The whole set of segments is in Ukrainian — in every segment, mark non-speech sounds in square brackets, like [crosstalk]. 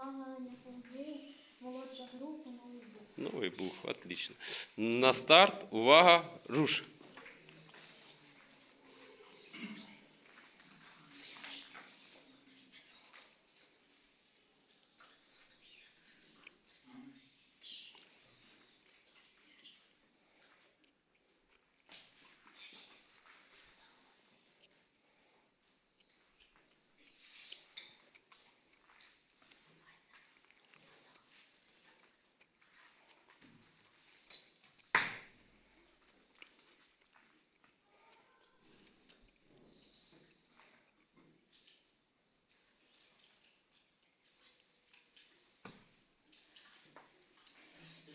змагання повзи, молодша група, новий бух. Новий бух, отлично. На старт, увага, руш.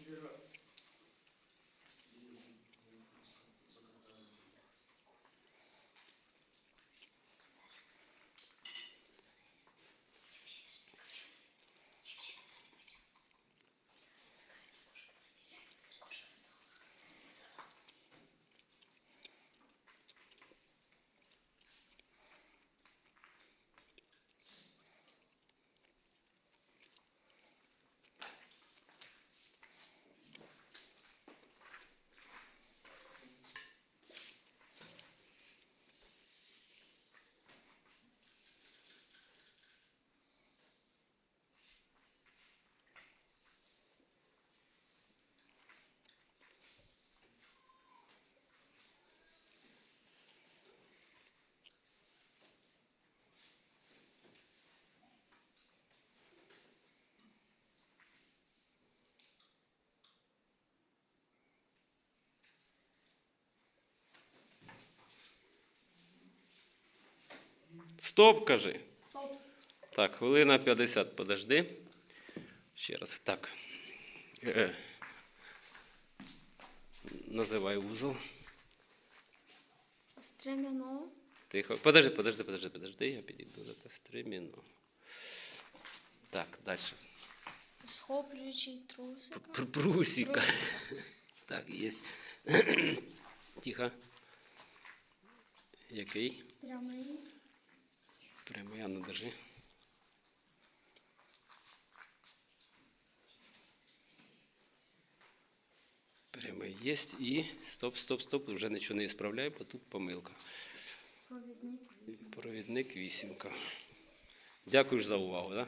Spirit Стоп, кажи. Стоп. Так, хвилина 50, подожди. Ще раз. Так. Е. Називай узол. Стремено. Тихо. Подожди, подожди, подожди, подожди, я підійду до те стриміну. Так, далі. Схоплюючий трусика. Пр- Прусіка. [laughs] Так, є. Тихо. Який? Прямий. Прямо я не держи. Прямо є. І стоп, стоп, стоп. Вже нічого не справляю, бо тут помилка. Провідник. Провідник вісімка. Дякую ж за увагу. Да?